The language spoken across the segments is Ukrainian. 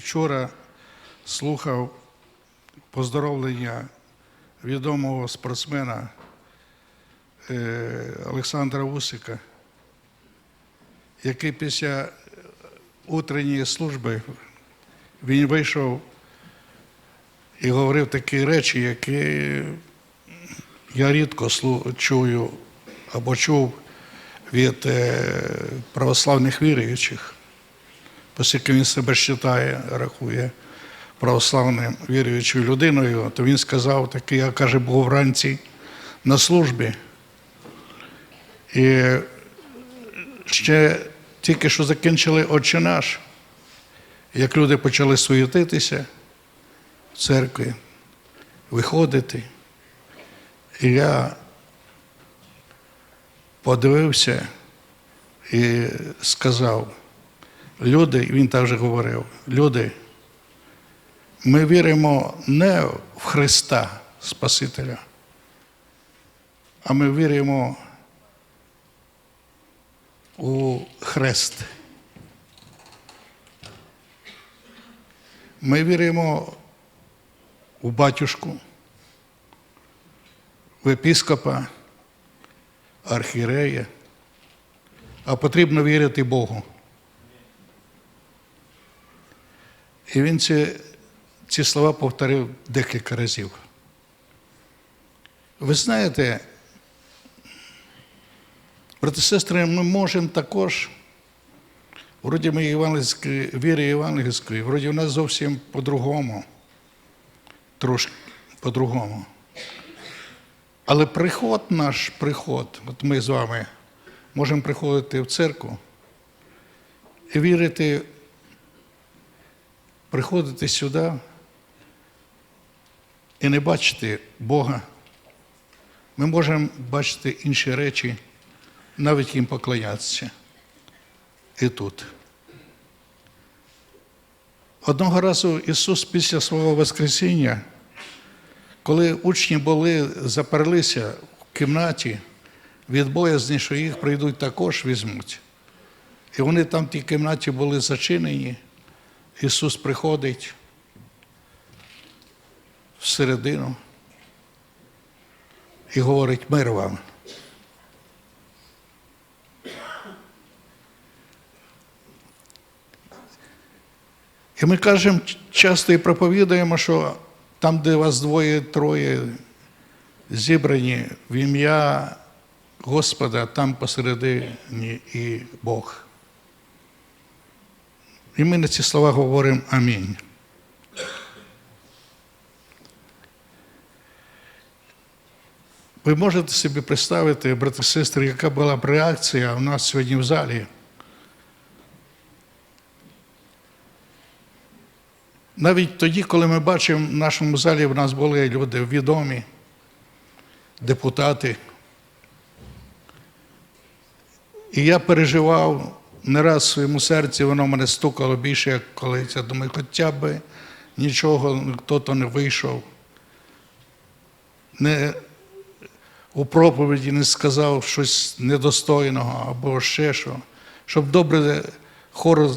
Вчора слухав поздоровлення відомого спортсмена е, Олександра Усика, який після утренньої служби він вийшов і говорив такі речі, які я рідко чую або чув від е, православних віруючих оскільки він себе вважає, рахує православним віруючою людиною, то він сказав таке, я каже, був вранці на службі. І ще тільки що закінчили Отче наш, як люди почали суєтитися в церкві, виходити. І я подивився і сказав, люди, він також говорив, люди, ми віримо не в Христа Спасителя, а ми віримо у хрест. Ми віримо у батюшку, в епіскопа, архієрея, а потрібно вірити Богу. І він ці, ці слова повторив декілька разів. Ви знаєте, брати сестри, ми можемо також, вроді ми євангельської, віри євангельської, вроді у нас зовсім по-другому, трошки по-другому. Але приход наш приход, от ми з вами можемо приходити в церкву і вірити приходити сюди і не бачити Бога. Ми можемо бачити інші речі, навіть їм поклонятися. І тут. Одного разу Ісус після свого Воскресіння, коли учні були, заперлися в кімнаті, від боязні, що їх прийдуть також візьмуть. І вони там в тій кімнаті були зачинені. Ісус приходить всередину і говорить мир вам. І ми кажемо часто і проповідуємо, що там, де вас двоє-троє зібрані в ім'я Господа, там посередині і Бог. І ми на ці слова говоримо амінь. Ви можете собі представити, брати і сестри, яка була б реакція у нас сьогодні в залі. Навіть тоді, коли ми бачимо в нашому залі, в нас були люди відомі, депутати. І я переживав не раз в своєму серці, воно мене стукало більше, як колись. Я думаю, хоча б нічого, хто-то не вийшов. Не у проповіді не сказав щось недостойного або ще що, щоб добре хор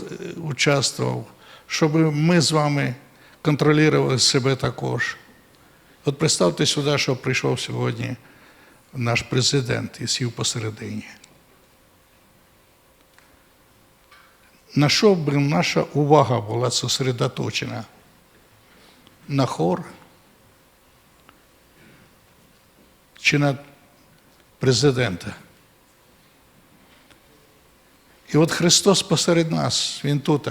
участвував, щоб ми з вами контролювали себе також. От представте сюди, що прийшов сьогодні наш президент і сів посередині. На що б наша увага була зосередоточена? На хор чи на президента? І от Христос посеред нас, Він тут.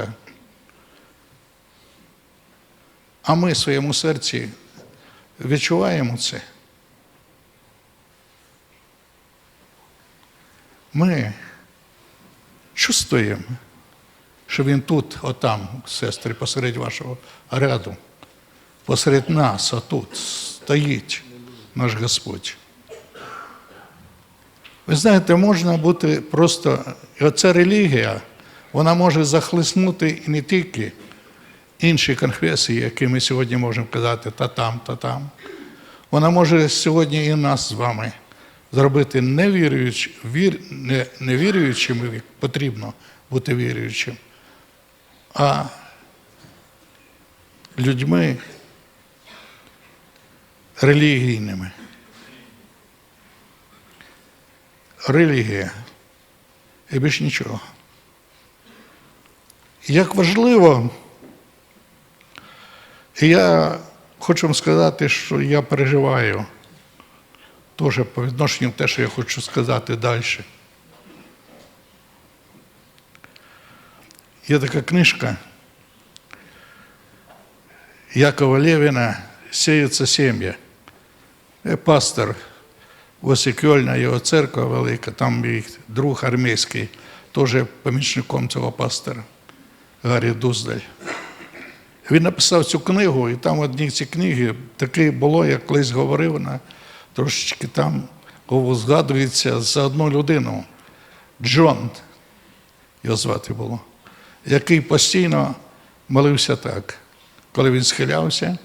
А ми в своєму серці відчуваємо це. Ми чувствуємо що він тут, отам, сестри, посеред вашого ряду, посеред нас, отут, стоїть наш Господь. Ви знаєте, можна бути просто, і оця релігія, вона може захлиснути і не тільки інші конфесії, які ми сьогодні можемо казати, та там, та там. Вона може сьогодні і нас з вами зробити невіруючи, вір, не, невіруючими, як потрібно бути віруючим, а людьми релігійними. Релігія і більш нічого. Як важливо, я хочу вам сказати, що я переживаю теж по відношенню те, що я хочу сказати далі. Є така книжка Якова Левіна «Сіються сім'ї». Е, Пастор Васикьольна, його церква велика, там мій друг армійський, теж помічником цього пастора Гаррі Дуздаль. Він написав цю книгу, і там в одній цій книги таке було, як колись говорив, вона трошечки там згадується за одну людину. Джон, його звати було, який постійно молився так, коли він схилявся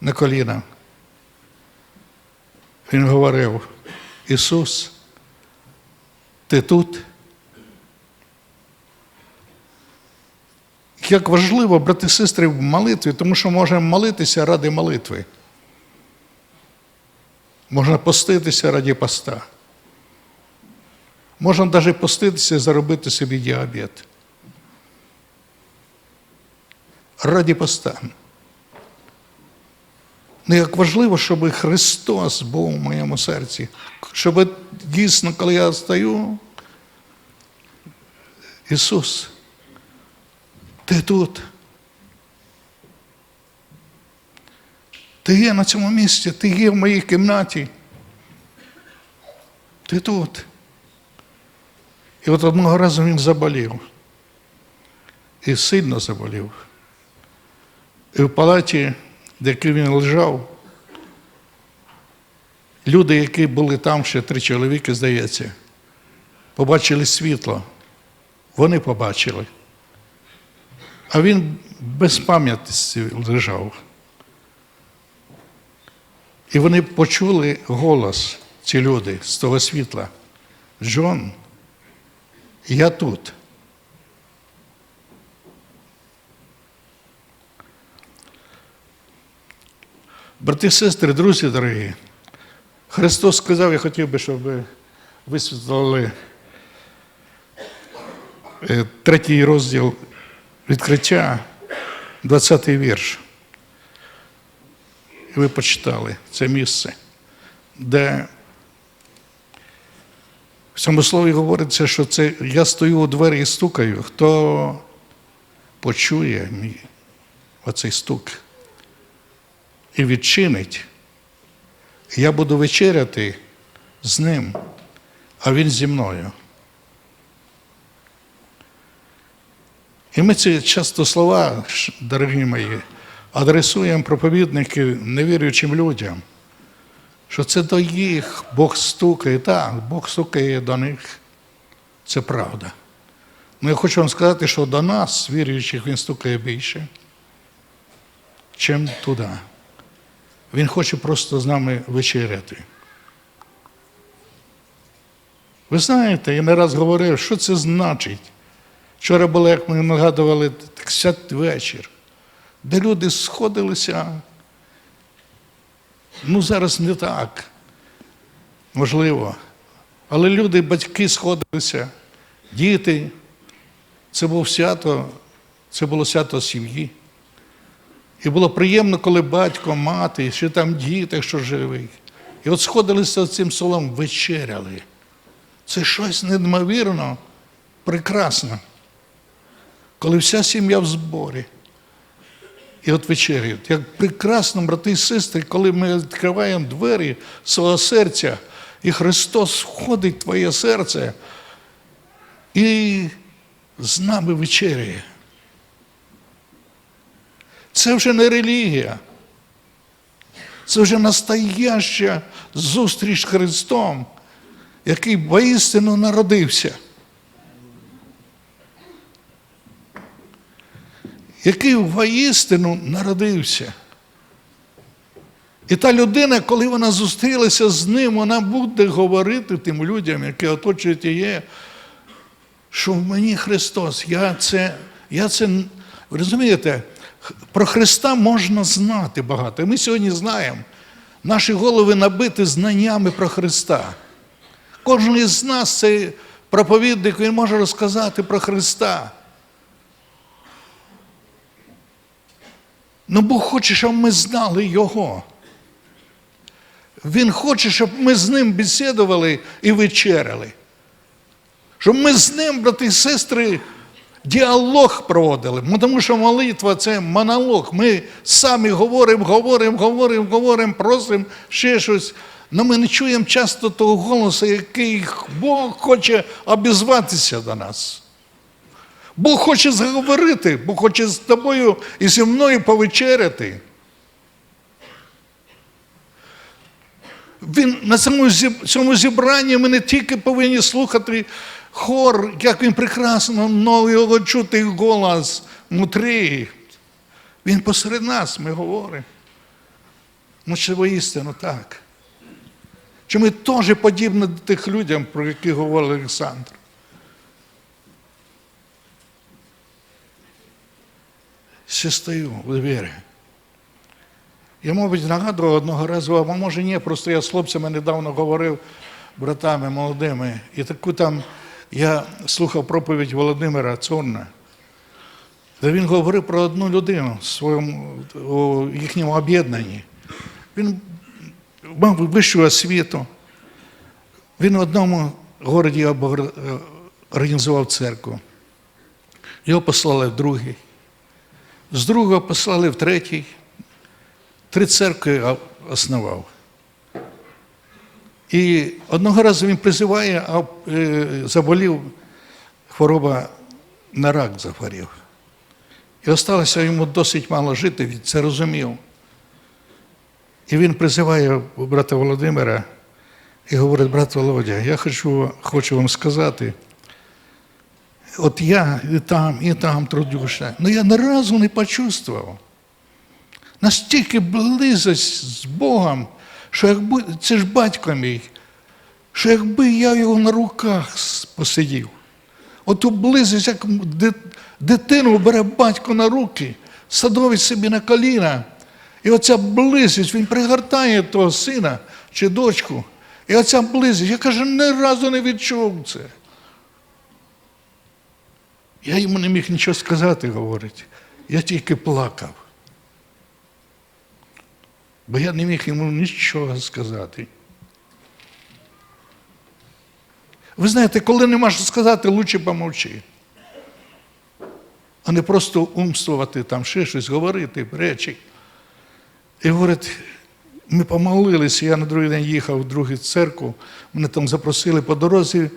на коліна. Він говорив, Ісус, ти тут? Як важливо, брати і сестри, в молитві, тому що можемо молитися ради молитви. Можна поститися раді поста. Можна навіть поститися і заробити собі діабет. Раді поста. Ну, як важливо, щоб Христос був у моєму серці. Щоб дійсно, коли я стою, Ісус, ти тут. Ти є на цьому місці, ти є в моїй кімнаті. Ти тут. І от одного разу він заболів. І сильно заболів. І в палаті, де він лежав, люди, які були там, ще три чоловіки, здається, побачили світло. Вони побачили. А він без пам'ятості лежав. І вони почули голос, ці люди з того світла. Джон, я тут. Брати, сестри, друзі дорогі, Христос сказав, я хотів би, щоб ви висвітлили е, третій розділ відкриття, 20-й вірш. І ви почитали це місце, де в цьому слові говориться, що це я стою у двері і стукаю. Хто почує мій оцей стук і відчинить, я буду вечеряти з ним, а він зі мною. І ми ці часто слова, дорогі мої, адресуємо проповідники невіруючим людям, що це до їх Бог стукає. Так, Бог стукає до них. Це правда. Ну я хочу вам сказати, що до нас, віруючих, він стукає більше, чим туди. Він хоче просто з нами вечеряти. Ви знаєте, я не раз говорив, що це значить. Вчора було, як ми нагадували, святвечір, де люди сходилися. Ну, зараз не так, можливо. Але люди, батьки сходилися, діти. Це було свято, це було свято сім'ї. І було приємно, коли батько, мати, ще там діти, що живі. І от сходилися з цим столом, вечеряли. Це щось неймовірно, прекрасно. Коли вся сім'я в зборі. І от вечеряють. Як прекрасно, брати і сестри, коли ми відкриваємо двері свого серця, і Христос входить в твоє серце і з нами вечеряє. Це вже не релігія. Це вже настояща зустріч Христом, який воістину народився. Який воістину народився. І та людина, коли вона зустрілася з ним, вона буде говорити тим людям, які оточують її, що в мені Христос. Я це, я це, розумієте, Про Христа можна знати багато. Ми сьогодні знаємо. Наші голови набиті знаннями про Христа. Кожен із нас цей проповідник, він може розказати про Христа. Ну Бог хоче, щоб ми знали Його. Він хоче, щоб ми з ним бесідували і вечеряли. Щоб ми з ним, брати і сестри, діалог проводили. Тому що молитва це монолог. Ми самі говоримо, говоримо, говоримо, говоримо, просимо ще щось. Але ми не чуємо часто того голосу, який Бог хоче обізватися до нас. Бог хоче заговорити, Бог хоче з тобою і зі мною повечеряти. Він на цьому зібранні ми не тільки повинні слухати хор, як він прекрасно, но його чути голос внутрі. Він посеред нас, ми говоримо. Ну, чи воістину так? Чи ми теж подібні до тих людям, про яких говорив Олександр? Ще стою у двері. Я, мабуть, нагадував одного разу, а може ні, просто я з хлопцями недавно говорив, братами молодими, і таку там я слухав проповідь Володимира Цорна, де він говорив про одну людину в своєму у їхньому об'єднанні. Він мав вищу освіту. Він в одному городі організував церкву. Його послали в другий. З другого послали в третій. Три церкви основав. І одного разу він призиває, а е, заболів хвороба на рак захворів. І осталося йому досить мало жити, він це розумів. І він призиває брата Володимира і говорить, брат Володя, я хочу, хочу вам сказати, от я і там, і там трудюся, але я ні разу не почувствував. Настільки близость з Богом, що якби це ж батько мій, що якби я його на руках посидів, оту близость, як дитину бере батько на руки, садовить собі на коліна. І оця близость, він пригортає того сина чи дочку. І оця близость, я кажу, ні разу не відчув це. Я йому не міг нічого сказати, говорить. Я тільки плакав. Бо я не міг йому нічого сказати. Ви знаєте, коли нема що сказати, лучше помовчи. А не просто умствувати там ще щось, говорити, речі. І говорить, ми помолилися, я на другий день їхав в другу церкву, мене там запросили по дорозі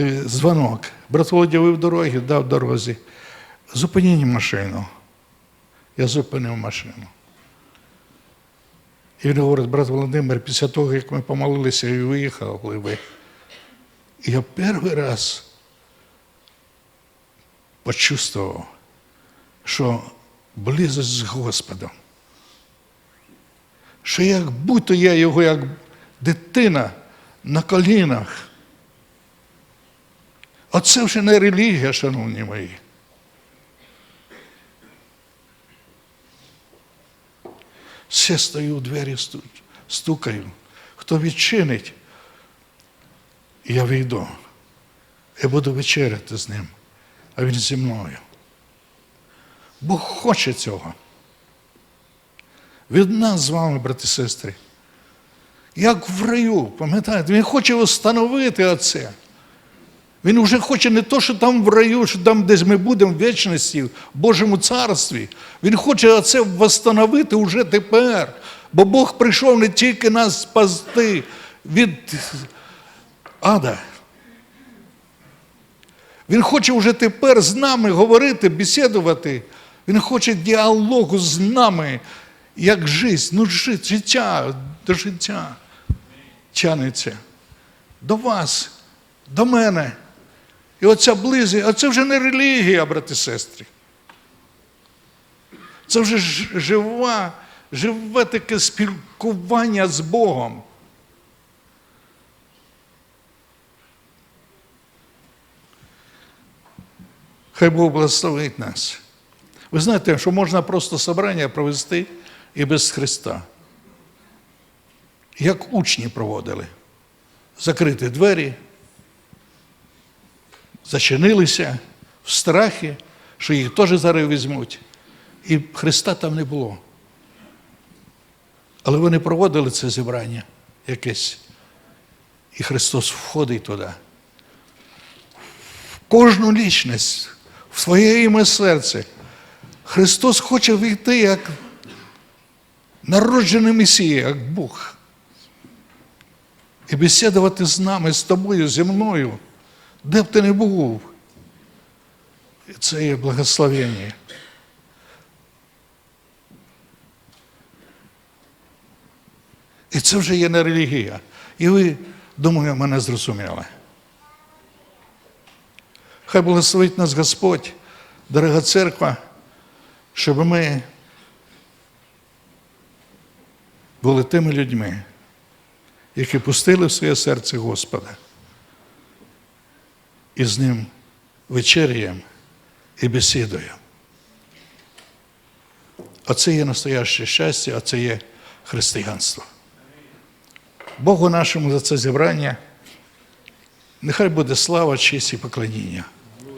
е, дзвонок. Брат Володя, ви в дорогі, дав дорозі. Зупиніть машину. Я зупинив машину. І він говорить, брат Володимир, після того, як ми помолилися і виїхали ви, я перший раз почувствував, що близость з Господом. Що як будто я його, як дитина на колінах. Оце вже не релігія, шановні мої. Все стою у двері, стукаю. Хто відчинить, я вийду. Я буду вечеряти з ним, а він зі мною. Бог хоче цього. Від нас з вами, брати і сестри. Як в раю, пам'ятаєте, він хоче встановити оце. Він вже хоче не то, що там в раю, що там десь ми будемо в вічності, в Божому царстві. Він хоче оце встановити вже тепер. Бо Бог прийшов не тільки нас спасти від ада. Він хоче вже тепер з нами говорити, бесідувати. Він хоче діалогу з нами, як життя, ну життя до життя тянеться. До вас, до мене. І оця близість, а це вже не релігія, брати і сестри. Це вже жива, живе таке спілкування з Богом. Хай Бог благословить нас. Ви знаєте, що можна просто собрання провести і без Христа. Як учні проводили. Закриті двері, зачинилися в страхі, що їх теж зараз візьмуть. І Христа там не було. Але вони проводили це зібрання якесь. І Христос входить туди. В кожну лічність, в своє ім'я серце. Христос хоче війти як народжений Месія, як Бог. І бесідувати з нами, з тобою, зі мною, де б ти не був. І це є благословення. І це вже є не релігія. І ви, думаю, мене зрозуміли. Хай благословить нас Господь, дорога церква, щоб ми були тими людьми, які пустили в своє серце Господа. І з ним вечеряємо і бесідуємо. Оце є настояще щастя, а це є християнство. Богу нашому за це зібрання. Нехай буде слава, честь і поклоніння.